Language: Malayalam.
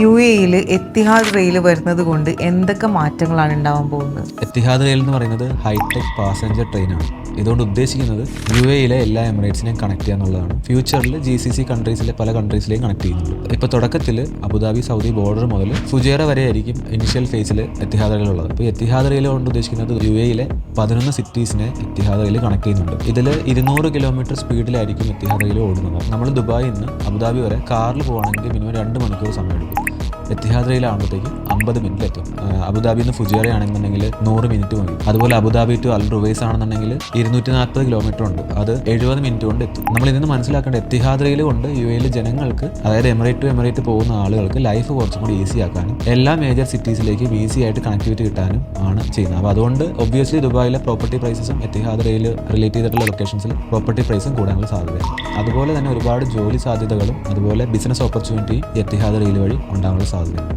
യു എയിൽ എത്തിഹാദ് റെയിൽ വരുന്നത് കൊണ്ട് എന്തൊക്കെ മാറ്റങ്ങളാണ് ഉണ്ടാവാൻ പോകുന്നത്? എത്തിഹാദ് റെയിൽ എന്ന് പറയുന്നത് ഹൈടെക് പാസഞ്ചർ ട്രെയിനാണ് ഇതുകൊണ്ട് ഉദ്ദേശിക്കുന്നത് യു എയിലെ എല്ലാ എമിറേറ്റ്സിനെയും കണക്ട് ചെയ്യുക എന്നുള്ളതാണ്. ഫ്യൂച്ചറിൽ ജി സി സി കൺട്രീസിലെ പല കൺട്രീസിലെയും കണക്ട് ചെയ്യുന്നുണ്ട്. ഇപ്പോൾ തുടക്കത്തിൽ അബുദാബി സൗദി ബോർഡർ മുതൽ ഫുജേറ വരെ ആയിരിക്കും ഇനിഷ്യൽ ഫേസിൽ എത്തിഹാദ് റെയിൽ ഉള്ളത്. ഇപ്പോൾ എത്തിഹാദ് റെയിൽ കൊണ്ട് ഉദ്ദേശിക്കുന്നത് യു എയിലെ പതിനൊന്ന് സിറ്റീസിനെ എത്തിഹാദ് റെയിൽ കണക്ട് ചെയ്യുന്നുണ്ട്. ഇതിൽ ഇരുന്നൂറ് കിലോമീറ്റർ സ്പീഡിലായിരിക്കും എത്തിഹാദ് റെയിൽ ഓടുന്നത്. നമ്മൾ ദുബായിൽ നിന്ന് അബുദാബി വരെ കാറിൽ പോകുകയാണെങ്കിൽ മിനിമം രണ്ട് മണിക്കൂർ സമയമെടുക്കും. എത്തിഹാദ് റെയിലാകുമ്പോഴത്തേക്കും അമ്പത് മിനിറ്റ് എത്തും അബുദാബിയിൽ നിന്ന് ഫുജേറ ആണെന്നുണ്ടെങ്കിൽ നൂറ് മിനിറ്റ് മതി. അതുപോലെ അബുദാബി ടു അൽ റുവൈസ് ആണെന്നുണ്ടെങ്കിൽ ഇരുന്നൂറ്റി നാൽപ്പത് കിലോമീറ്റർ ഉണ്ട്. അത് എഴുപത് മിനിറ്റ് കൊണ്ട് എത്തും. നമ്മൾ ഇതിന് മനസ്സിലാക്കേണ്ട എത്തിഹാദ്രയിൽ കൊണ്ട് യു എയിൽ ജനങ്ങൾക്ക് അതായത് എമിറേറ്റ് ടു എമിറേറ്റ് പോകുന്ന ആളുകൾക്ക് ലൈഫ് കുറച്ചും കൂടി ഈസി ആക്കാനും എല്ലാ മേജർ സിറ്റീസിലേക്കും ഈസി ആയിട്ട് കണക്ടിവിറ്റി കിട്ടാനും ആണ് ചെയ്യുന്നത്. അപ്പോൾ അതുകൊണ്ട് ഒബ്വിയസ്ലി ദുബായിലെ പ്രോപ്പർട്ടി പ്രൈസസും എത്തിഹാദ്രയിൽ റിലേറ്റ് ചെയ്തിട്ടുള്ള ലൊക്കേഷൻസിൽ പ്രോപ്പർട്ടി പ്രൈസും കൂടാനുള്ള സാധ്യതയാണ്. അതുപോലെ തന്നെ ഒരുപാട് ജോലി സാധ്യതകളും അതുപോലെ ബിസിനസ് ഓപ്പർച്യൂണിറ്റിയും എത്തിഹാദ്രയിൽ വഴി ഉണ്ടാകാനുള്ള фази